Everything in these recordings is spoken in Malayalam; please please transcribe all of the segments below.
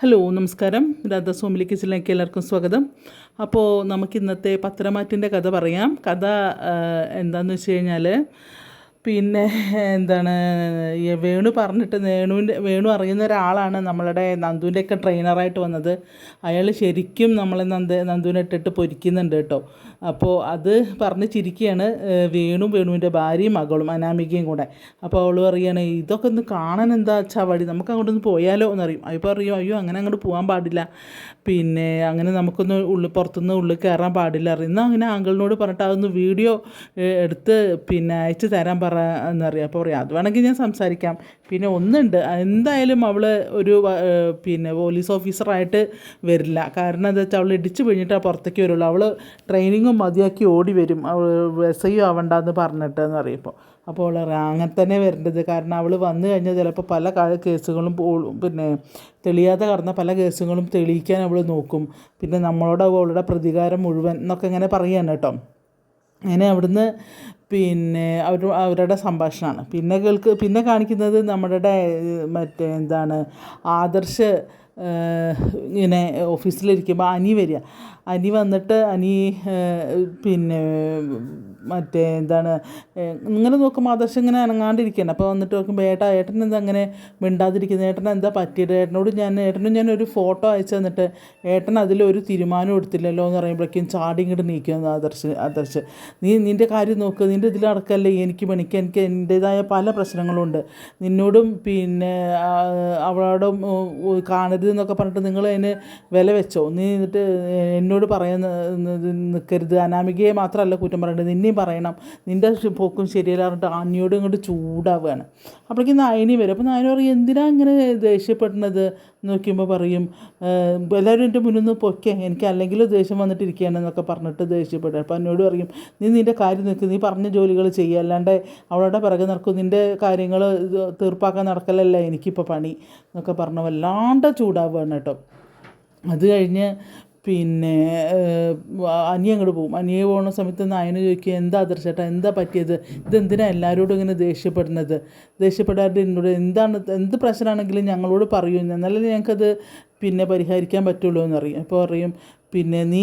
ഹലോ നമസ്കാരം. രാധാസ്വാമിലി കിച്ചണിലേക്ക് എല്ലാവർക്കും സ്വാഗതം. അപ്പോൾ നമുക്ക് ഇന്നത്തെ പത്രമാറ്റിന്റെ കഥ പറയാം. കഥ എന്താണെന്ന് വെച്ച് കഴിഞ്ഞാൽ പിന്നെ എന്താണ് വേണു പറഞ്ഞിട്ട് വേണുവിന്റെ വേണു അറിയുന്ന ഒരാളാണ് നമ്മളുടെ നന്ദുവിന്റെയൊക്കെ ട്രെയിനറായിട്ട് വന്നത്. അയാൾ ശരിക്കും നമ്മളെ നന്ദ നന്ദുവിനെ ഇട്ടിട്ട് പൊരിക്കുന്നുണ്ട് കേട്ടോ. അപ്പോൾ അത് പറഞ്ഞ് ചിരിക്കുകയാണ് വേണു വേണും വേണുവിന്റെ ഭാര്യയും മകളും അനാമികയും കൂടെ. അപ്പോൾ അവൾ പറയുകയാണ് ഇതൊക്കെ ഒന്ന് കാണാൻ എന്താ വഴി? നമുക്ക് അങ്ങോട്ടൊന്ന് പോയാലോ? എന്നറിയും അപ്പോൾ പറയും അയ്യോ അങ്ങനെ അങ്ങോട്ട് പോകാൻ പാടില്ല. പിന്നെ അങ്ങനെ നമുക്കൊന്ന് ഉള്ളിൽ പുറത്തുനിന്ന് ഉള്ളിൽ കയറാൻ പാടില്ല. അറിയും എന്നാൽ അങ്ങനെ ആങ്കിളിനോട് പറഞ്ഞിട്ട് അതൊന്ന് വീഡിയോ എടുത്ത് പിന്നെ അയച്ച് തരാൻ പറ എന്നറിയാം അപ്പോൾ പറയാം അത് വേണമെങ്കിൽ ഞാൻ സംസാരിക്കാം. പിന്നെ ഒന്നുണ്ട്. എന്തായാലും അവൾ ഒരു പിന്നെ പോലീസ് ഓഫീസറായിട്ട് വരില്ല. കാരണം എന്താ വെച്ചാൽ അവൾ ഇടിച്ചു പിഴിഞ്ഞിട്ട് പുറത്തേക്ക് വരുള്ളൂ. അവൾ ട്രെയിനിങ്ങും മതിയാക്കി ഓടി വരും. അവൾ എസ് ഐ ആവണ്ടെന്ന് പറഞ്ഞിട്ട് എന്ന് പറയുമ്പോൾ അപ്പോൾ അവൾ അങ്ങനെ തന്നെ വരേണ്ടത്. കാരണം അവൾ വന്നു കഴിഞ്ഞാൽ ചിലപ്പോൾ പല കേസുകളും പിന്നെ തെളിയാതെ കടന്ന പല കേസുകളും തെളിയിക്കാൻ അവൾ നോക്കും. പിന്നെ നമ്മളോട് അവളുടെ പ്രതികാരം മുഴുവൻ എന്നൊക്കെ ഇങ്ങനെ പറയുകയാണ് കേട്ടോ. അങ്ങനെ അവിടുന്ന് പിന്നെ അവർ അവരുടെ സംഭാഷണമാണ്. പിന്നെ കേൾക്ക് പിന്നെ കാണിക്കുന്നത് നമ്മുടെ മറ്റേ എന്താണ് ആദർശ ഇങ്ങനെ ഓഫീസിലിരിക്കുമ്പോൾ അനി വരിക. അനി വന്നിട്ട് അനി പിന്നെ മറ്റേ എന്താണ് ഇങ്ങനെ നോക്കുമ്പോൾ ആദർശം ഇങ്ങനെ അനങ്ങാണ്ടിരിക്കുകയാണ് അപ്പോൾ വന്നിട്ട് നോക്കുമ്പോൾ ഏട്ടാ ഏട്ടൻ എന്താ അങ്ങനെ മിണ്ടാതിരിക്കുന്നത് ഏട്ടൻ എന്താ പറ്റിയത്? ഏട്ടനോട് ഞാൻ ഏട്ടനും ഞാൻ ഒരു ഫോട്ടോ അയച്ചു തന്നിട്ട് ഏട്ടൻ അതിലൊരു തീരുമാനം എടുത്തില്ലല്ലോ എന്ന് പറയുമ്പോഴേക്കും ചാടി ഇങ്ങോട്ട് നീക്കുന്നു ആദർശ് ആദർശ് നീ നിന്റെ കാര്യം നോക്ക് നിന്റെ ഇതിൽ നടക്കല്ലേ എനിക്ക് പണിക്ക് എനിക്ക് എന്റേതായ പല പ്രശ്നങ്ങളുണ്ട്. നിന്നോടും പിന്നെ അവളോടും ഉം, ഉം, കാണരുത് എന്നൊക്കെ പറഞ്ഞിട്ട് നിങ്ങൾ അതിന് വില വെച്ചോ? നീ എന്നിട്ട് എന്നോട് പറയുന്ന നിൽക്കരുത് അനാമികയെ മാത്രമല്ല കുറ്റം പറയേണ്ടത്. നിന്നെയും പറയണം. നിന്റെ പോക്കും ശരിയല്ല പറഞ്ഞിട്ട് അനിയോട് ഇങ്ങോട്ട് ചൂടാവുകയാണ് അപ്പോഴേക്കും നായനി വരും. അപ്പോൾ നായനി പറയും എന്തിനാ ഇങ്ങനെ ദേഷ്യപ്പെടുന്നത്? നോക്കുമ്പോൾ പറയും "ഏഹ്, എല്ലാവരും എന്റെ മുന്നിൽ നിന്ന് പൊക്കെ എനിക്ക് അല്ലെങ്കിൽ ദേഷ്യം വന്നിട്ടിരിക്കുകയാണെന്നൊക്കെ പറഞ്ഞിട്ട് ദേഷ്യപ്പെടുക അപ്പോൾ എന്നോട് പറയും നീ നിന്റെ കാര്യം നിൽക്ക് നീ പറഞ്ഞ ജോലികൾ ചെയ്യുക അല്ലാണ്ട് അവളുടെ പിറകെ നടക്കും. നിന്റെ കാര്യങ്ങൾ തീർപ്പാക്കാൻ നടക്കലല്ല. എനിക്കിപ്പോൾ പണി എന്നൊക്കെ പറഞ്ഞു വല്ലാണ്ട് ചൂടാവുകയാണ് കേട്ടോ. അത് കഴിഞ്ഞ് പിന്നെ അനിയ അങ്ങോട്ട് പോകും. അനിയെ പോകുന്ന സമയത്ത് നായന ചോദിക്കുക എന്താ ആദർശേട്ടാ എന്താ പറ്റിയത്? ഇതെന്തിനാണ് എല്ലാവരോടും ഇങ്ങനെ ദേഷ്യപ്പെടുന്നത്? ദേഷ്യപ്പെടാതെ എന്നോട് എന്താണ് എന്ത് പ്രശ്നമാണെങ്കിലും ഞങ്ങളോട് പറയൂ. എന്നാലേ ഞങ്ങൾക്കത് പിന്നെ പരിഹരിക്കാൻ പറ്റുള്ളൂ എന്നറിയും. അപ്പോൾ പറയും പിന്നെ നീ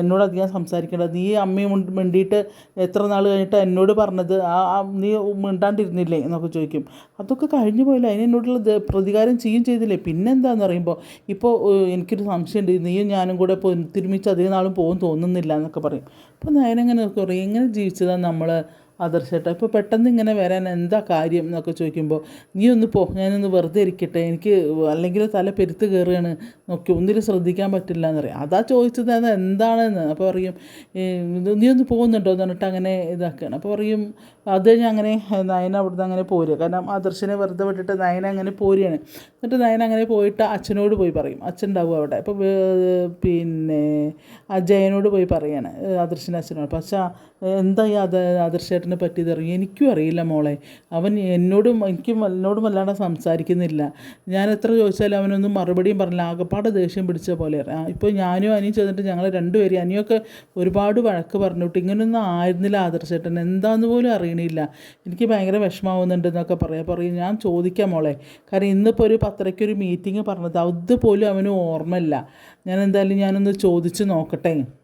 എന്നോട് അധികം സംസാരിക്കേണ്ട. നീ അമ്മയും മുണ്ട് മിണ്ടിയിട്ട് എത്ര നാൾ കഴിഞ്ഞിട്ട് എന്നോട് പറഞ്ഞത്? ആ നീ മിണ്ടാണ്ടിരുന്നില്ലേ എന്നൊക്കെ ചോദിക്കും. അതൊക്കെ കഴിഞ്ഞു പോയില്ല. അതിന് എന്നോടുള്ള പ്രതികാരം ചെയ്യും ചെയ്തില്ലേ? പിന്നെന്താന്ന് പറയുമ്പോൾ ഇപ്പോൾ എനിക്കൊരു സംശയമുണ്ട് നീയും ഞാനും കൂടെ ഇപ്പോൾ തിരുമിച്ച് അധികം നാളും പോകും തോന്നുന്നില്ല എന്നൊക്കെ പറയും. അപ്പോൾ ഞാനങ്ങനെ കുറേ എങ്ങനെ ജീവിച്ചതാണ് നമ്മൾ ആദർശേട്ടാ ഇപ്പോൾ പെട്ടെന്ന് ഇങ്ങനെ വരാൻ എന്താ കാര്യം എന്നൊക്കെ ചോദിക്കുമ്പോൾ നീ ഒന്ന് പോ ഞാനൊന്ന് വെറുതെ ഇരിക്കട്ടെ എനിക്ക് അല്ലെങ്കിൽ തല പെരുത്ത് കയറുകയാണ് നോക്കി ഒന്നിലും ശ്രദ്ധിക്കാൻ പറ്റില്ല എന്ന് പറയും. അതാ ചോദിച്ചത് അത് എന്താണെന്ന്. അപ്പോൾ പറയും നീ ഒന്ന് പോകുന്നുണ്ടോ? എന്ന് പറഞ്ഞിട്ട് അങ്ങനെ ഇതാക്കുകയാണ്. അപ്പോൾ പറയും അത് കഴിഞ്ഞ് അങ്ങനെ നയന അവിടുന്ന് അങ്ങനെ പോരുക കാരണം ആദർശനെ വെറുതെ വിട്ടിട്ട് നയന അങ്ങനെ പോരുകയാണ് എന്നിട്ട് നയന അങ്ങനെ പോയിട്ട് അച്ഛനോട് പോയി പറയും. അച്ഛൻ ഉണ്ടാവും അവിടെ അപ്പോൾ പിന്നെ അജയനോട് പോയി പറയാണ് ആദർശന്റെ അച്ഛനോട്. അച്ഛാ എന്താ ഈ ആദർശേട്ടനെ പറ്റിയത് അറിയും? എനിക്കും അറിയില്ല മോളെ. അവൻ എന്നോടും എനിക്കും എന്നോടും വല്ലാണ്ട് സംസാരിക്കുന്നില്ല. ഞാൻ എത്ര ചോദിച്ചാലും അവനൊന്നും മറുപടിയും പറഞ്ഞില്ല. ആകെപ്പാട് ദേഷ്യം പിടിച്ച പോലെ ഇപ്പോൾ ഞാനും അനിയും ചെന്നിട്ട് ഞങ്ങൾ രണ്ടുപേരും അനിയൊക്കെ ഒരുപാട് വഴക്ക് പറഞ്ഞിട്ട് ഇങ്ങനെയൊന്നും ആയിരുന്നില്ല ആദർശേട്ടൻ. എന്താന്ന് പോലും അറിയണില്ല എനിക്ക് ഭയങ്കര വിഷമാവുന്നുണ്ട് എന്നൊക്കെ പറയാം. പറയും ഞാൻ ചോദിക്കാം മോളെ. കാരണം ഇന്നിപ്പോൾ ഒരു പത്രയ്ക്കൊരു മീറ്റിംഗ് പറഞ്ഞത് അതുപോലും അവന് ഓർമ്മയില്ല. ഞാൻ എന്തായാലും ഞാനൊന്ന് ചോദിച്ച് നോക്കട്ടെ.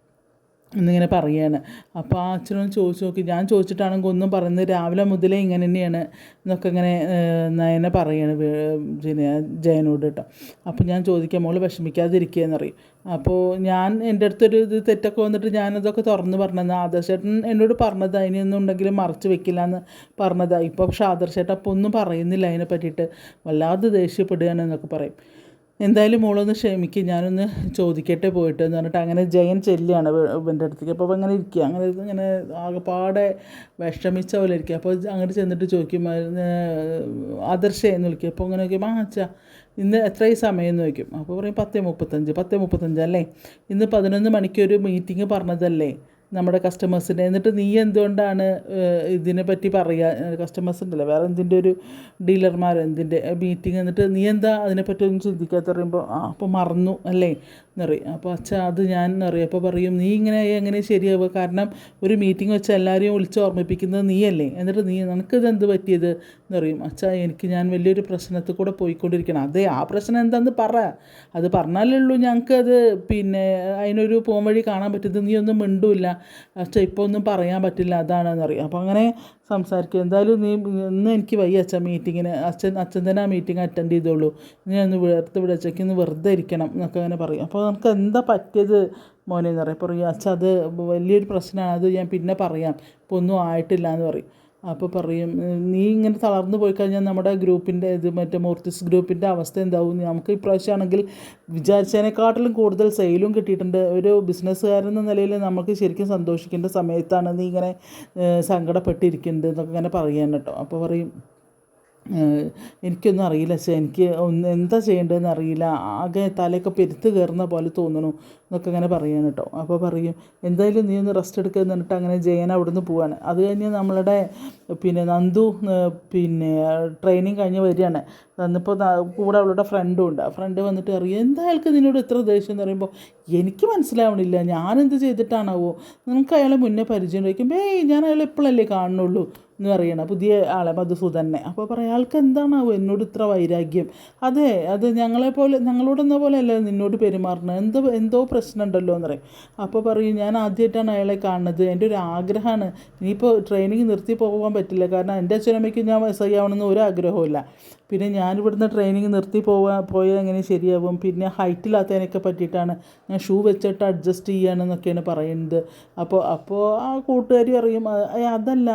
എന്നിങ്ങനെ പറയാണ്. അപ്പോൾ ആ അച്ഛനോട് ചോദിച്ചു നോക്കി. ഞാൻ ചോദിച്ചിട്ടാണെങ്കിൽ ഒന്നും പറയുന്നത് രാവിലെ മുതലേ ഇങ്ങനെ തന്നെയാണ് എന്നൊക്കെ ഇങ്ങനെ നയന പറയാണ് പിന്നെ ജയനോട് കേട്ടോ. അപ്പോൾ ഞാൻ ചോദിക്കാം മോൾ വിഷമിക്കാതിരിക്കുക പറയും അപ്പോൾ ഞാൻ എന്റെ അടുത്തൊരു ഇത് തെറ്റൊക്കെ വന്നിട്ട് ഞാനതൊക്കെ തുറന്ന് പറഞ്ഞത്. ആദർശേട്ടൻ എന്നോട് പറഞ്ഞത്. അതിനൊന്നും ഉണ്ടെങ്കിലും മറച്ചു വെക്കില്ല എന്ന് പറഞ്ഞതാണ് ഇപ്പോൾ പക്ഷേ ആദർശേട്ടൻ അപ്പോൾ ഒന്നും പറയുന്നില്ല അതിനെ പറ്റിയിട്ട്. വല്ലാതെ ദേഷ്യപ്പെടുകയാണ് എന്നൊക്കെ പറയും. എന്തായാലും മോളൊന്ന് ക്ഷമിക്കും ഞാനൊന്ന് ചോദിക്കട്ടെ പോയിട്ട് എന്ന് പറഞ്ഞിട്ട് അങ്ങനെ ജയൻ ചെല്ലുകയാണ് ഇവന്റെ അടുത്തേക്ക്. അപ്പോൾ അങ്ങനെ ഇരിക്കുക അങ്ങനെ ഇങ്ങനെ ആകെപ്പാടെ വിഷമിച്ച പോലെ ഇരിക്കുക അപ്പോൾ അങ്ങോട്ട് ചെന്നിട്ട് ചോദിക്കും ആദർശ എന്ന് വിളിക്കും. അപ്പോൾ അങ്ങനെ നോക്കിയപ്പോൾ ആ അച്ഛാ ഇന്ന് എത്രയും സമയം എന്ന് വയ്ക്കും അപ്പോൾ പറയും പത്തേ മുപ്പത്തഞ്ച് പത്തേ മുപ്പത്തഞ്ച് അല്ലേ? ഇന്ന് പതിനൊന്ന് മണിക്ക് ഒരു മീറ്റിംഗ് പറഞ്ഞതല്ലേ? നമ്മുടെ കസ്റ്റമേഴ്സിന്റെ എന്നിട്ട് നീ എന്തുകൊണ്ടാണ് ഇതിനെപ്പറ്റി പറയുക കസ്റ്റമേഴ്സ് ഉണ്ടല്ലോ. വേറെ എന്തിന്റെ ഒരു ഡീലർമാർ എന്തിന്റെ മീറ്റിംഗ് എന്നിട്ട് നീ എന്താ അതിനെപ്പറ്റി ഒന്നും ചിന്തിക്കാത്ത പറയുമ്പോൾ ആ അപ്പോൾ മറന്നു അല്ലേ? എന്നറിയും അപ്പോൾ അച്ഛ അത് ഞാൻ എന്നറിയും അപ്പോൾ പറയും നീ ഇങ്ങനെ എങ്ങനെ ശരിയാവുക? കാരണം ഒരു മീറ്റിംഗ് വെച്ച് എല്ലാവരെയും വിളിച്ച് ഓർമ്മിപ്പിക്കുന്നത് നീയല്ലേ? എന്നിട്ട് നീ നിനക്കിത് എന്ത് പറ്റിയത്? എന്നറിയും. അച്ഛ എനിക്ക് ഞാൻ വലിയൊരു പ്രശ്നത്തിൽ കൂടെ പോയിക്കൊണ്ടിരിക്കണം അതെ ആ പ്രശ്നം എന്താണെന്ന് പറ. അത് പറഞ്ഞാലേ ഉള്ളൂ ഞങ്ങൾക്കത് പിന്നെ അതിനൊരു പോംവഴി കാണാൻ പറ്റുന്നത് നീ ഒന്നും മിണ്ടൂല്ല. അച്ഛ ഇപ്പോൾ ഒന്നും പറയാൻ പറ്റില്ല. അതാണെന്നറിയാം. അപ്പോൾ അങ്ങനെ സംസാരിക്കുക എന്തായാലും നീ ഇന്ന് എനിക്ക് വയ്യ അച്ഛൻ മീറ്റിങ്ങിന് അച്ഛൻ അച്ഛൻ തന്നെ ആ മീറ്റിംഗ് അറ്റൻഡ് ചെയ്തോളൂ. ഞാൻ ഒന്ന് വേർത്ത് വിടച്ചയ്ക്ക് ഒന്ന് വെറുതെ ഇരിക്കണം എന്നൊക്കെ അങ്ങനെ പറയും. അപ്പോൾ നമുക്ക് എന്താ പറ്റിയത് മോനെ എന്ന് പറയും. പറയും അത് വലിയൊരു പ്രശ്നമാണ്. അത് ഞാൻ പിന്നെ പറയാം. ഇപ്പോൾ ഒന്നും ആയിട്ടില്ല എന്ന് പറയും. അപ്പോൾ പറയും നീ ഇങ്ങനെ തളർന്നു പോയി കഴിഞ്ഞാൽ നമ്മുടെ ഗ്രൂപ്പിന്റെ ഇത് മറ്റേ മോർത്തിസ് ഗ്രൂപ്പിന്റെ അവസ്ഥ എന്താവും? നമുക്ക് ഇപ്രാവശ്യമാണെങ്കിൽ വിചാരിച്ചതിനെക്കാട്ടിലും കൂടുതൽ സെയിലും കിട്ടിയിട്ടുണ്ട്. ഒരു ബിസിനസ്സുകാരൻ എന്ന നിലയിൽ നമുക്ക് ശരിക്കും സന്തോഷിക്കേണ്ട സമയത്താണ് നീ ഇങ്ങനെ സങ്കടപ്പെട്ടിരിക്കുന്നത് എന്നൊക്കെ ഇങ്ങനെ പറയാൻ കേട്ടോ. അപ്പോൾ പറയും എനിക്കൊന്നും അറിയില്ല. അച്ഛാ എനിക്ക് ഒന്ന് എന്താ ചെയ്യേണ്ടതെന്ന് അറിയില്ല. ആകെ തലയൊക്കെ പെരുത്ത് കയറുന്ന പോലെ തോന്നണു എന്നൊക്കെ അങ്ങനെ പറയാണ് കേട്ടോ. അപ്പോൾ പറയും എന്തായാലും നീ ഒന്ന് റെസ്റ്റ് എടുക്കുക എന്നിട്ട് അങ്ങനെ ജയൻ അവിടുന്ന് പോവാണ്. അത് കഴിഞ്ഞ് നമ്മളുടെ പിന്നെ നന്ദു പിന്നെ ട്രെയിനിങ് കഴിഞ്ഞ് വരികയാണ്. വന്നപ്പോൾ കൂടെ അവളുടെ ഫ്രണ്ടും ഉണ്ട്. ആ ഫ്രണ്ട് വന്നിട്ട് അറിയും എന്താ നിന്നോട് ഇത്ര ദേഷ്യം? എന്ന് പറയുമ്പോൾ എനിക്ക് മനസ്സിലാവണില്ല. ഞാനെന്ത് ചെയ്തിട്ടാണാവോ? നിങ്ങൾക്ക് അയാളെ മുന്നേ പരിചയം വയ്ക്കുമ്പോൾ ഏയ് ഞാൻ അയാളെ ഇപ്പോഴല്ലേ കാണുന്നുള്ളൂ. എന്ന് പറയണം പുതിയ ആളെ മധുസൂദനെ. അപ്പോൾ പറയാം അയാൾക്ക് എന്താണാവോ എന്നോട് ഇത്ര വൈരാഗ്യം? അതെ അത് ഞങ്ങളെ പോലെ അല്ല നിന്നോട് പെരുമാറണം. എന്തോ എന്തോ പ്രശ്നമുണ്ടല്ലോ എന്ന് പറയും. അപ്പോൾ പറയും ഞാൻ ആദ്യമായിട്ടാണ് അയാളെ കാണുന്നത്. എന്റെ ഒരു ആഗ്രഹമാണ്. ഇനിയിപ്പോൾ ട്രെയിനിങ് നിർത്തി പോകാൻ പറ്റില്ല. കാരണം എന്റെ അച്ഛനമ്മയ്ക്ക് ഞാൻ എസ് ആവണമെന്ന് ഒരു ആഗ്രഹമില്ല പിന്നെ ഞാനിവിടുന്ന് ട്രെയിനിങ് നിർത്തി പോവാ പോയാൽ എങ്ങനെ ശരിയാവും? പിന്നെ ഹൈറ്റില്ലാത്തതിനൊക്കെ പറ്റിയിട്ടാണ് ഞാൻ ഷൂ വെച്ചിട്ട് അഡ്ജസ്റ്റ് ചെയ്യാനെന്നൊക്കെയാണ് പറയുന്നത്. അപ്പോൾ അപ്പോൾ ആ കൂട്ടുകാരി പറയും അതല്ല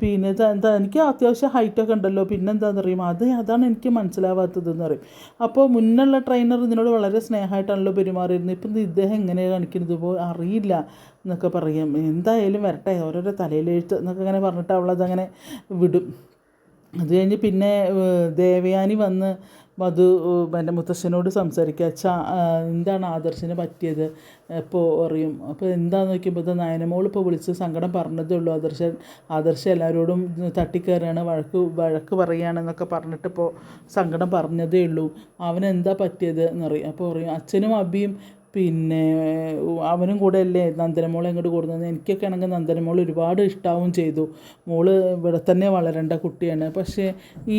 പിന്നെ എന്താ എനിക്ക് അത്യാവശ്യം ഹൈറ്റൊക്കെ ഉണ്ടല്ലോ. പിന്നെ എന്താണെന്ന് അറിയും അത് അതാണ് എനിക്ക് മനസ്സിലാവാത്തതെന്ന് പറയും. അപ്പോൾ മുന്നുള്ള ട്രെയിനർ ഇതിനോട് വളരെ സ്നേഹമായിട്ടാണല്ലോ പെരുമാറിയിരുന്നത്. ഇപ്പം ഇദ്ദേഹം എങ്ങനെയാണ് കാണിക്കുന്നത്? ഇപ്പോൾ അറിയില്ല എന്നൊക്കെ പറയും. എന്തായാലും വരട്ടെ ഓരോരോ തലയിലെഴുത്ത് എന്നൊക്കെ അങ്ങനെ പറഞ്ഞിട്ട് അവളതങ്ങനെ വിടും. അത് കഴിഞ്ഞ് പിന്നെ ദേവയാനി വന്ന് ഏഹ്, എന്റെ മുത്തശ്ശനോട് സംസാരിക്കുക. അച്ഛാ എന്താണ് ആദർശിന് പറ്റിയത്? അപ്പോൾ അറിയും? അപ്പോൾ എന്താണെന്ന് നോക്കിയപ്പോൾ ഇത് നയനമോൾ ഇപ്പോൾ വിളിച്ച് സങ്കടം പറഞ്ഞതേ ഉള്ളൂ. ആദർശൻ ആദർശം എല്ലാവരോടും തട്ടിക്കയറുകയാണ് വഴക്ക് വഴക്ക് പറയുകയാണെന്നൊക്കെ പറഞ്ഞിട്ട് ഇപ്പോൾ സങ്കടം പറഞ്ഞതേ ഉള്ളൂ. അവനെന്താ പറ്റിയത് എന്നറിയും. അപ്പോൾ പറയും അച്ഛനും അബിയും പിന്നെ അവനും കൂടെ അല്ലേ നന്ദനമോളെ ഇങ്ങോട്ട് കൊടുക്കുന്നത് എനിക്കൊക്കെ ആണെങ്കിൽ നന്ദനമോൾ ഒരുപാട് ഇഷ്ടാവും ചെയ്തു. മോൾ ഇവിടെ തന്നെ വളരേണ്ട കുട്ടിയാണ്. പക്ഷേ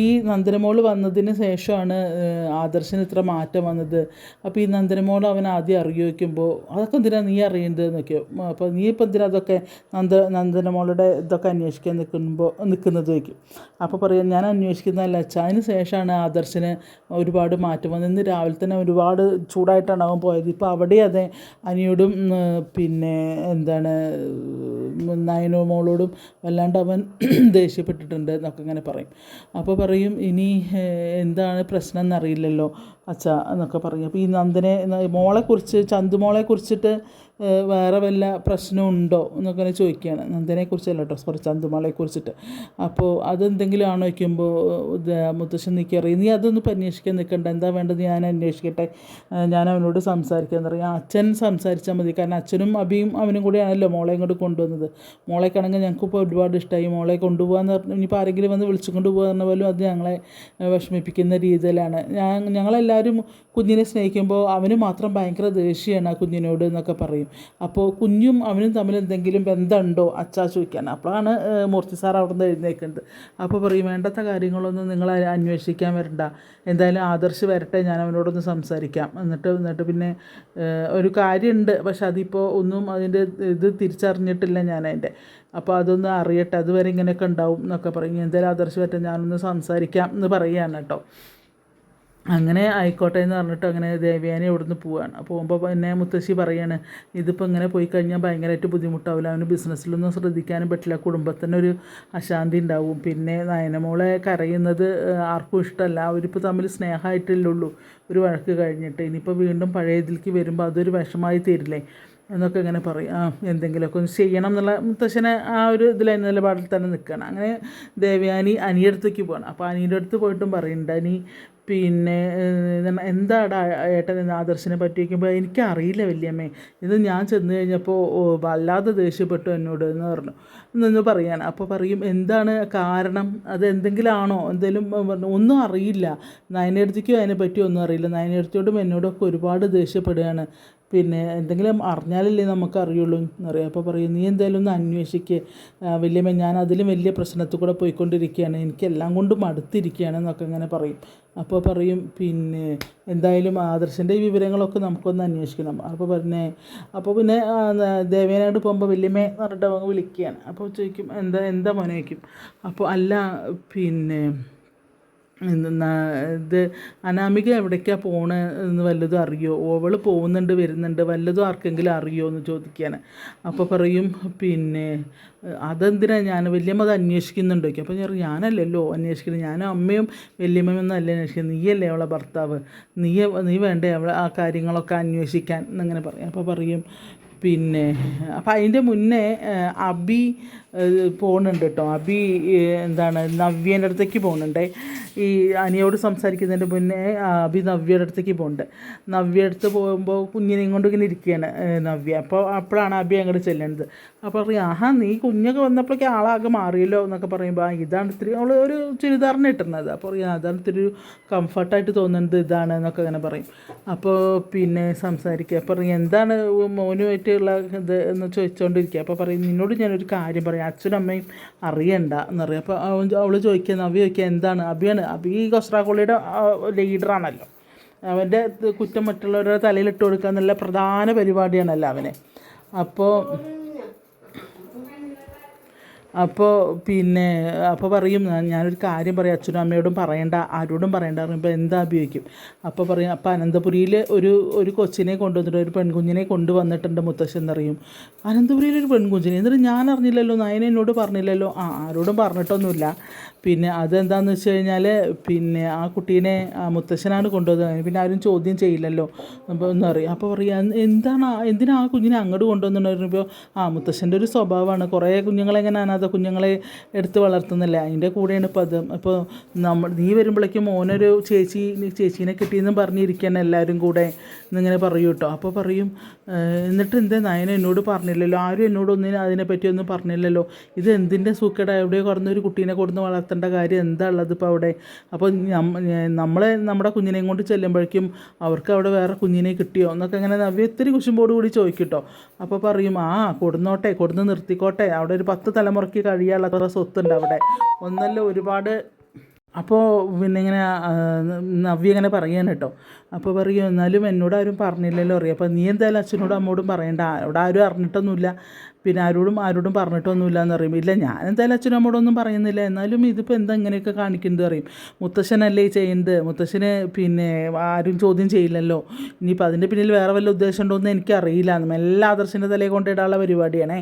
ഈ നന്ദനമോൾ വന്നതിന് ശേഷമാണ് ആദർശന് ഇത്ര മാറ്റം വന്നത്. അപ്പോൾ ഈ നന്ദനമോൾ അവൻ ആദ്യം അറിയോ വയ്ക്കുമ്പോൾ അതൊക്കെ എന്തിനാണ് നീ അറിയേണ്ടത്? എന്നൊക്കെയോ അപ്പോൾ നീ ഇപ്പം എന്തിനാ അതൊക്കെ നന്ദ നന്ദനമോളുടെ ഇതൊക്കെ അന്വേഷിക്കാൻ നിൽക്കുമ്പോൾ നിൽക്കുന്നത്? വയ്ക്കും അപ്പോൾ പറയാം ഞാൻ അന്വേഷിക്കുന്നതല്ല അച്ഛാ. അതിന് ശേഷമാണ് ആദർശന് ഒരുപാട് മാറ്റം വന്നത്. ഇന്ന് രാവിലെ തന്നെ ഒരുപാട് ചൂടായിട്ടാണ് അവൻ പോയത്. ഇപ്പോൾ അവിടെ അതെ അനിയോടും പിന്നെ എന്താണ് നയനോ മോളോടും വല്ലാണ്ട് അവൻ ദേഷ്യപ്പെട്ടിട്ടുണ്ട് എന്നൊക്കെ ഇങ്ങനെ പറയും. അപ്പോൾ പറയും ഇനി എന്താണ് പ്രശ്നം എന്നറിയില്ലല്ലോ അച്ഛ എന്നൊക്കെ പറയും. അപ്പോൾ ഈ നന്ദനെ മോളെക്കുറിച്ച് ചന്തുമോളെ കുറിച്ചിട്ട് വേറെ വല്ല പ്രശ്നവും ഉണ്ടോ എന്നൊക്കെ ചോദിക്കുകയാണ്. നന്ദനെക്കുറിച്ചല്ല കേട്ടോ സോറി ചന്തുമോളെ കുറിച്ചിട്ട്. അപ്പോൾ അതെന്തെങ്കിലും ആണോ വയ്ക്കുമ്പോൾ മുത്തശ്ശൻ നീക്കി അറിയും നീ അതൊന്നും അന്വേഷിക്കാൻ നിൽക്കണ്ട എന്താ വേണ്ടത് ഞാൻ അന്വേഷിക്കട്ടെ. ഞാൻ അവനോട് സംസാരിക്കാൻ പറയും. ആ, അച്ഛൻ സംസാരിച്ചാൽ മതി. കാരണം അച്ഛനും അബിയും അവനും കൂടിയാണല്ലോ മോളെ ഇങ്ങോട്ട് കൊണ്ടുവന്നത്. മോളെക്കാണെങ്കിൽ ഞങ്ങൾക്ക് ഇപ്പോൾ ഒരുപാട് ഇഷ്ടമായി മോളെ കൊണ്ടുപോകാന്ന് പറഞ്ഞു ഇനിയിപ്പോൾ ആരെങ്കിലും വന്ന് വിളിച്ചു കൊണ്ടുപോകാന്ന് പറഞ്ഞ പോലും അത് ഞങ്ങളെ വിഷമിപ്പിക്കുന്ന രീതിയിലാണ്. ഞാൻ ഞങ്ങളെല്ലാവരും കുഞ്ഞിനെ സ്നേഹിക്കുമ്പോൾ അവന് മാത്രം ഭയങ്കര ദേഷ്യമാണ് ആ കുഞ്ഞിനോട് എന്നൊക്കെ പറയും. അപ്പോൾ കുഞ്ഞും അവനും തമ്മിൽ എന്തെങ്കിലും ബന്ധമുണ്ടോ? അച്ഛാ ചോദിക്കാൻ. അപ്പോഴാണ് മൂർത്തി സാർ അവിടെ നിന്ന് എഴുന്നേക്കുന്നത് അപ്പോൾ പറയും വേണ്ടാത്ത കാര്യങ്ങളൊന്നും നിങ്ങൾ അന്വേഷിക്കാൻ വരണ്ട. എന്തായാലും ആദർശ് വരട്ടെ ഞാൻ അവനോടൊന്ന് സംസാരിക്കാം. എന്നിട്ട് എന്നിട്ട് പിന്നെ ഒരു കാര്യമുണ്ട്. പക്ഷെ അതിപ്പോൾ ഒന്നും അതിന്റെ ഇത് തിരിച്ചറിഞ്ഞിട്ടില്ല ഞാൻ അതിന്റെ അപ്പോൾ അതൊന്ന് അറിയട്ടെ അതുവരെ ഇങ്ങനെയൊക്കെ ഉണ്ടാവും എന്നൊക്കെ പറയും. എന്തായാലും ആദർശ് വരട്ടെ ഞാനൊന്ന് സംസാരിക്കാം എന്ന് പറയുകയാണ് കേട്ടോ. അങ്ങനെ ആയിക്കോട്ടെ എന്ന് പറഞ്ഞിട്ട് അങ്ങനെ ദേവയാനി അവിടുന്ന് പോവാണ്. അപ്പോൾ പോകുമ്പോൾ പിന്നെ മുത്തശ്ശി പറയാണ് ഇതിപ്പോൾ ഇങ്ങനെ പോയി കഴിഞ്ഞാൽ ഭയങ്കരമായിട്ട് ബുദ്ധിമുട്ടാവില്ല അവന് ബിസിനസ്സിലൊന്നും ശ്രദ്ധിക്കാനും പറ്റില്ല. കുടുംബത്തിന് ഒരു അശാന്തി ഉണ്ടാവും. പിന്നെ നയനമോളെ കരയുന്നത് ആർക്കും ഇഷ്ടമല്ല അവരിപ്പോൾ തമ്മിൽ സ്നേഹമായിട്ടല്ലേ ഉള്ളൂ ഒരു വഴക്ക് കഴിഞ്ഞിട്ട് ഇനിയിപ്പോൾ വീണ്ടും പഴയ ഇതിലേക്ക് വരുമ്പോൾ അതൊരു വിഷമായി തീരില്ലേ? എന്നൊക്കെ ഇങ്ങനെ പറയും. ആ എന്തെങ്കിലുമൊക്കെ ഒന്ന് ചെയ്യണം എന്നുള്ള മുത്തശ്ശനെ ആ ഒരു ഇതിൽ നിലപാടിൽ തന്നെ നിൽക്കണം. അങ്ങനെ ദേവയാനി അനിയടുത്തേക്ക് പോകണം അപ്പോൾ അനിയുടെ അടുത്ത് പോയിട്ടും പറയുന്നുണ്ട് അനി പിന്നെ എന്താടാ ഏട്ടൻ ഇന്ന് ആദർശിനെ പറ്റി വയ്ക്കുമ്പോൾ എനിക്കറിയില്ല വല്യമ്മേ. ഇത് ഞാൻ ചെന്ന് കഴിഞ്ഞപ്പോൾ വല്ലാതെ ദേഷ്യപ്പെട്ടു എന്നോട് എന്ന് പറഞ്ഞു. എന്നൊന്ന് പറയാൻ അപ്പോൾ പറയും എന്താണ് കാരണം? അത് എന്തെങ്കിലും ആണോ എന്തെങ്കിലും പറഞ്ഞു ഒന്നും അറിയില്ല. നയനടുത്തേക്കും അതിനെ പറ്റി ഒന്നും അറിയില്ല. നയനടുത്തോടും എന്നോടൊക്കെ ഒരുപാട് ദേഷ്യപ്പെടുകയാണ്. പിന്നെ എന്തെങ്കിലും അറിഞ്ഞാലല്ലേ നമുക്ക് അറിയുള്ളൂ എന്നറിയാം. അപ്പോൾ പറയും നീ എന്തായാലും ഒന്ന് അന്വേഷിക്കുക വലിയമ്മ ഞാൻ അതിലും വലിയ പ്രശ്നത്തിൽ കൂടെ പോയിക്കൊണ്ടിരിക്കുകയാണ്. എനിക്കെല്ലാം കൊണ്ടും അടുത്തിരിക്കുകയാണ് എന്നൊക്കെ ഇങ്ങനെ പറയും. അപ്പോൾ പറയും പിന്നെ എന്തായാലും ആദർശന്റെ ഈ വിവരങ്ങളൊക്കെ നമുക്കൊന്ന് അന്വേഷിക്കണം. അപ്പോൾ പറഞ്ഞേ അപ്പോൾ പിന്നെ ദേവേനോട് പോകുമ്പോൾ വല്യമ്മേ എന്ന് പറഞ്ഞിട്ട് അവൻ വിളിക്കുകയാണ്. അപ്പോൾ ചോദിക്കും എന്താ എന്താ മോനെ? ചോദിക്കും. അപ്പോൾ അല്ല പിന്നെ ഇത് അനാമിക എവിടേക്കാണ് പോണേ എന്ന് വല്ലതും അറിയോ? ഓവൾ പോകുന്നുണ്ട് വരുന്നുണ്ട് വല്ലതും ആർക്കെങ്കിലും അറിയോ എന്ന് ചോദിക്കുകയാണ് അപ്പോൾ പറയും പിന്നെ അതെന്തിനാണ് ഞാൻ വല്യമ്മ അത് അന്വേഷിക്കുന്നുണ്ടോ. അപ്പോൾ ഞാൻ ഞാനല്ലല്ലോ അന്വേഷിക്കുന്നത്. ഞാനും അമ്മയും വലിയമ്മയും ഒന്നും അല്ല അന്വേഷിക്കുന്നത്. നീയല്ലേ അവളെ ഭർത്താവ്? നീ നീ വേണ്ടേ അവളെ ആ കാര്യങ്ങളൊക്കെ അന്വേഷിക്കാൻ? എന്നങ്ങനെ പറയും. അപ്പോൾ പറയും പിന്നെ അപ്പം അതിന്റെ മുന്നേ അബി പോകുന്നുണ്ട് കേട്ടോ അബി എന്താണ് നവ്യേന്റെ അടുത്തേക്ക് പോകുന്നുണ്ട് ഈ അനിയോട് സംസാരിക്കുന്നതിന്റെ മുന്നേ അബി നവ്യയുടെ അടുത്തേക്ക് പോകുന്നുണ്ട് നവ്യ അടുത്ത് പോകുമ്പോൾ കുഞ്ഞിനെയും കൊണ്ട് ഇങ്ങനെ ഇരിക്കുകയാണ് നവ്യ. അപ്പോൾ അപ്പോഴാണ് അബി അങ്ങോട്ട് ചെല്ലേണ്ടത്. അപ്പോൾ പറയും ആഹാ നീ കുഞ്ഞൊക്കെ വന്നപ്പോഴേക്ക് ആളാകെ മാറിയല്ലോ എന്നൊക്കെ പറയുമ്പോൾ ഇതാണ് ഇത്തിരി അവൾ ഒരു ചുരിദാറിന് ഇട്ടുന്നത് അപ്പോൾ പറയും അതാണ് ഇത്തിരി ഒരു കംഫർട്ടായിട്ട് തോന്നുന്നത് ഇതാണ് എന്നൊക്കെ അങ്ങനെ പറയും. അപ്പോൾ പിന്നെ സംസാരിക്കുക. അപ്പോൾ പറയും എന്താണ് മോനുമായിട്ടുള്ള ഇത് എന്ന് ചോദിച്ചുകൊണ്ടിരിക്കുക അപ്പോൾ പറയും നിന്നോട് ഞാനൊരു കാര്യം പറയാം. അച്ഛനും അമ്മയും അറിയണ്ട എന്ന് പറയും. അപ്പോൾ അവൾ ചോദിക്കുന്നത് നവ്യ ചോദിക്കുക എന്താണ്? അബിയാണ് അബി കൊസ്രാക്കോളിയുടെ ലീഡറാണല്ലോ. അവന്റെ കുറ്റം മറ്റുള്ളവരുടെ തലയിലിട്ട് കൊടുക്കുക എന്നുള്ള പ്രധാന പരിപാടിയാണല്ലോ അവനെ. അപ്പോൾ അപ്പോൾ പിന്നെ അപ്പോൾ പറയും "ഞാൻ- ഞാനൊരു കാര്യം പറയാം. അച്ഛനും അമ്മയോടും പറയണ്ട ആരോടും പറയണ്ട. പറയുമ്പോൾ എന്താ ഉപയോഗിക്കും അപ്പോൾ പറയും അപ്പോൾ അനന്തപുരിയിൽ ഒരു ഒരു കൊച്ചിനെ കൊണ്ടുവന്നിട്ട് ഒരു പെൺകുഞ്ഞിനെ കൊണ്ടുവന്നിട്ടുണ്ട് മുത്തശ്ശൻ എന്നറിയും. അനന്തപുരിയിൽ ഒരു പെൺകുഞ്ഞിനെ? എന്നിട്ട് ഞാൻ അറിഞ്ഞില്ലല്ലോ നയന എന്നോട് പറഞ്ഞില്ലല്ലോ. ആ ആരോടും പറഞ്ഞിട്ടൊന്നുമില്ല. പിന്നെ അതെന്താണെന്ന് വെച്ച് കഴിഞ്ഞാൽ പിന്നെ ആ കുട്ടീനെ മുത്തശ്ശനാണ് കൊണ്ടുവന്നത്. പിന്നെ ആരും ചോദ്യം ചെയ്യില്ലല്ലോ. അപ്പോൾ എന്ന് അറിയാം അപ്പോൾ പറയാം എന്താണ് എന്തിനാ ആ കുഞ്ഞിനെ അങ്ങോട്ട് കൊണ്ടുവന്നു പറയുമ്പോൾ ആ മുത്തശ്ശന്റെ ഒരു സ്വഭാവമാണ്. കുറേ കുഞ്ഞുങ്ങളെ അനാഥ കുഞ്ഞുങ്ങളെ എടുത്ത് വളർത്തുന്നില്ല. അതിന്റെ കൂടെയാണ് ഇപ്പോൾ അത്. അപ്പോൾ നമ്മൾ നീ വരുമ്പോഴേക്കും മോനൊരു ചേച്ചി ചേച്ചീനെ കിട്ടിയെന്നും പറഞ്ഞിരിക്കുകയാണ് എല്ലാവരും കൂടെ എന്നിങ്ങനെ പറയൂ കേട്ടോ അപ്പോൾ പറയും "ഏഹ്, എന്നിട്ട് എന്താ? നയന എന്നോട് പറഞ്ഞില്ലല്ലോ. ആരും എന്നോട് ഒന്നിനും അതിനെപ്പറ്റി ഒന്നും പറഞ്ഞില്ലല്ലോ. ഇത് എന്തിന്റെ സൂക്കേട? എവിടെയോ കുറഞ്ഞൊരു കുട്ടീനെ കൊടുന്ന് വളർത്തേണ്ട കാര്യം എന്താ ഉള്ളത് ഇപ്പോൾ അവിടെ? അപ്പോൾ നമ്മ- നമ്മളെ നമ്മുടെ കുഞ്ഞിനെയും കൊണ്ട് ചെല്ലുമ്പോഴേക്കും അവർക്ക് അവിടെ വേറെ കുഞ്ഞിനെ കിട്ടിയോ? എന്നൊക്കെ അങ്ങനെ നവ്യ ഒത്തിരി കുശുമ്പോട് കൂടി ചോദിക്കട്ടോ അപ്പോൾ പറയും ആ കൊടുന്നോട്ടെ കൊടുന്ന് നിർത്തിക്കോട്ടെ. അവിടെ ഒരു പത്ത് തലമുറയ്ക്ക് കഴിയാനുള്ള അത്ര സ്വത്തുണ്ട് അവിടെ. ഒന്നല്ല ഒരുപാട് അപ്പോൾ പിന്നെ ഇങ്ങനെ നവ്യ ഇങ്ങനെ പറയാൻ കേട്ടോ. അപ്പോൾ പറയും എന്നാലും എന്നോട് ആരും പറഞ്ഞില്ലല്ലോ. അറിയാം. അപ്പോൾ നീ എന്തായാലും അച്ഛനോടും അമ്മോടും പറയണ്ട. അവിടെ ആരും അറിഞ്ഞിട്ടൊന്നുമില്ല. പിന്നെ ആരോടും ആരോടും പറഞ്ഞിട്ടൊന്നുമില്ല എന്ന് പറയും. ഇല്ല ഞാൻ എന്തായാലും അച്ഛനും അമ്മോടൊന്നും പറയുന്നില്ല. എന്നാലും ഇതിപ്പോൾ എന്താ ഇങ്ങനെയൊക്കെ കാണിക്കുന്നത് പറയും മുത്തശ്ശനല്ലേ ചെയ്യുന്നത്? മുത്തശ്ശന് പിന്നെ ആരും ചോദ്യം ചെയ്യില്ലല്ലോ. ഇനിയിപ്പോൾ അതിന്റെ പിന്നിൽ വേറെ വല്ല ഉദ്ദേശം ഉണ്ടോ എന്ന് എനിക്കറിയില്ല. എല്ലാ ആദർശിന്റെ തലയിൽ കൊണ്ടിടാനുള്ള പരിപാടിയാണേ.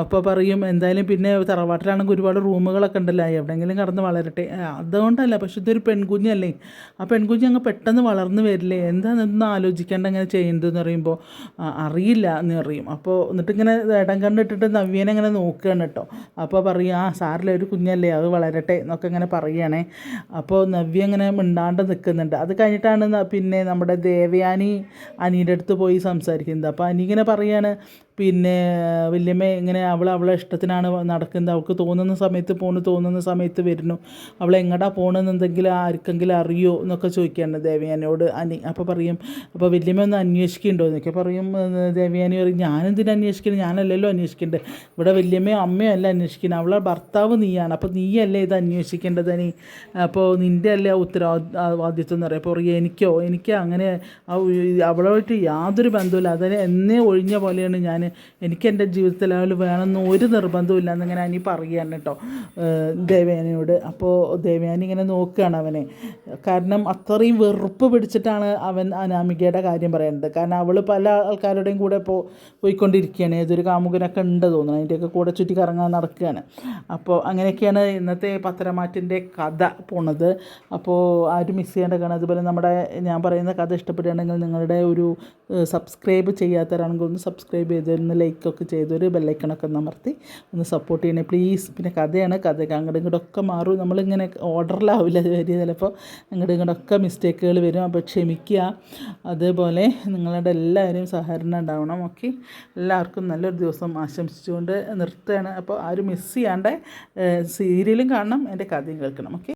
അപ്പോൾ പറയും എന്തായാലും പിന്നെ തറവാട്ടിലാണെങ്കിൽ ഒരുപാട് റൂമുകളൊക്കെ ഉണ്ടല്ലോ. എവിടെയെങ്കിലും കടന്ന് വളരട്ടെ. അതുകൊണ്ടല്ല പക്ഷെ ഇതൊരു പെൺകുഞ്ഞല്ലേ. ആ പെൺകുഞ്ഞ് അങ്ങ് പെട്ടെന്ന് വളർന്നു വരില്ലേ? എന്താണെന്ന് ആലോചിക്കേണ്ട അങ്ങനെ ചെയ്യുന്നതെന്ന് പറയുമ്പോൾ അറിയില്ല എന്ന് പറയും. അപ്പോൾ എന്നിട്ടിങ്ങനെ ഇടം കണ്ടിട്ടിട്ട് നവ്യനെ ഇങ്ങനെ നോക്കുകയാണ് കേട്ടോ അപ്പോൾ പറയും ആ സാറിലെ ഒരു കുഞ്ഞല്ലേ അത് വളരട്ടെ എന്നൊക്കെ ഇങ്ങനെ പറയുകയാണേ അപ്പോൾ നവ്യ ഇങ്ങനെ മിണ്ടാണ്ട് നിൽക്കുന്നുണ്ട് അത് കഴിഞ്ഞിട്ടാണ് പിന്നെ നമ്മുടെ ദേവയാനി അനിയുടെ അടുത്ത് പോയി സംസാരിക്കുന്നത്. അപ്പോൾ അനി ഇങ്ങനെ പറയാണ് പിന്നെ വല്യമ്മ ഇങ്ങനെ അവൾ അവളെ ഇഷ്ടത്തിനാണ് നടക്കുന്നത്. അവൾക്ക് തോന്നുന്ന സമയത്ത് പോണു തോന്നുന്ന സമയത്ത് വരുന്നു. അവൾ എങ്ങടാ പോകണമെന്ന് എന്തെങ്കിലും ആർക്കെങ്കിലും അറിയോ എന്നൊക്കെ ചോദിക്കുകയാണ് ദേവയാനിയോട് അനി അപ്പോൾ പറയും അപ്പോൾ വല്യമ്മ ഒന്ന് അന്വേഷിക്കുന്നുണ്ടോ എന്നൊക്കെ പറയും ദേവയാനി പറയും ഞാനെന്തിനു അന്വേഷിക്കുന്നത് ഞാനല്ലല്ലോ അന്വേഷിക്കേണ്ടത് ഇവിടെ വല്യമ്മയോ അമ്മയും അല്ല അന്വേഷിക്കുന്നത് അവളെ ഭർത്താവ് നീയാണ്. അപ്പോൾ നീയല്ലേ ഇത് അന്വേഷിക്കേണ്ടത് നീ അപ്പോൾ നിന്റെ അല്ലേ ഉത്തരവാദിത്വം എന്ന് പറയും. അപ്പോൾ പറയും എനിക്കോ? എനിക്ക് അങ്ങനെ അവളുമായിട്ട് യാതൊരു ബന്ധമില്ല അതിനെ എന്നേ ഒഴിഞ്ഞ പോലെയാണ് ഞാൻ എനിക്ക് എന്റെ ജീവിതത്തിൽ അവൾ വേണമെന്ന് ഒരു നിർബന്ധവും എന്നിങ്ങനെ അനി പറയുകയാണ് കേട്ടോ. ദേവയാനിയോട്. അപ്പോൾ ദേവയാനി ഇങ്ങനെ നോക്കുകയാണ് അവനെ. കാരണം അത്രയും വെറുപ്പ് പിടിച്ചിട്ടാണ് അവൻ അനാമികയുടെ കാര്യം പറയുന്നത്. കാരണം അവൾ പല ആൾക്കാരുടെയും കൂടെ ഇപ്പോൾ പോയിക്കൊണ്ടിരിക്കുകയാണ്. ഏതൊരു കാമുകനൊക്കെ ഉണ്ട് തോന്നുന്നു. അതിന്റെയൊക്കെ കൂടെ ചുറ്റി കറങ്ങാൻ നടക്കുകയാണ്. അപ്പോൾ അങ്ങനെയൊക്കെയാണ് ഇന്നത്തെ പത്രമാറ്റിന്റെ കഥ പോണത്. അപ്പോൾ ആരും മിസ് ചെയ്യേണ്ട കാരണം അതുപോലെ നമ്മുടെ ഞാൻ പറയുന്ന കഥ ഇഷ്ടപ്പെടുകയാണെങ്കിൽ നിങ്ങളുടെ ഒരു സബ്സ്ക്രൈബ് ചെയ്യാത്തവരാണെങ്കിൽ ഒന്ന് സബ്സ്ക്രൈബ് ചെയ്ത് ഒന്ന് ലൈക്കൊക്കെ ചെയ്തൊരു ബെല്ലൈക്കണൊക്കെ ഒന്ന് അമർത്തി ഒന്ന് സപ്പോർട്ട് ചെയ്യണേ. പ്ലീസ് പിന്നെ കഥയാണ് കഥ. അങ്ങോട്ടും ഇങ്ങോട്ടൊക്കെ മാറും. നമ്മളിങ്ങനെ ഓർഡറിലാവില്ല വരിക ചിലപ്പോൾ അങ്ങോട്ടും ഇങ്ങോട്ടൊക്കെ മിസ്റ്റേക്കുകൾ വരും. അപ്പോൾ ക്ഷമിക്കുക. അതേപോലെ നിങ്ങളുടെ എല്ലാവരും സഹകരണം ഉണ്ടാവണം. ഓക്കെ എല്ലാവർക്കും നല്ലൊരു ദിവസം ആശംസിച്ചുകൊണ്ട് നിർത്തുകയാണ്. അപ്പോൾ ആരും മിസ് ചെയ്യാണ്ട് സീരിയലും കാണണം. എന്റെ കഥയും കേൾക്കണം. ഓക്കെ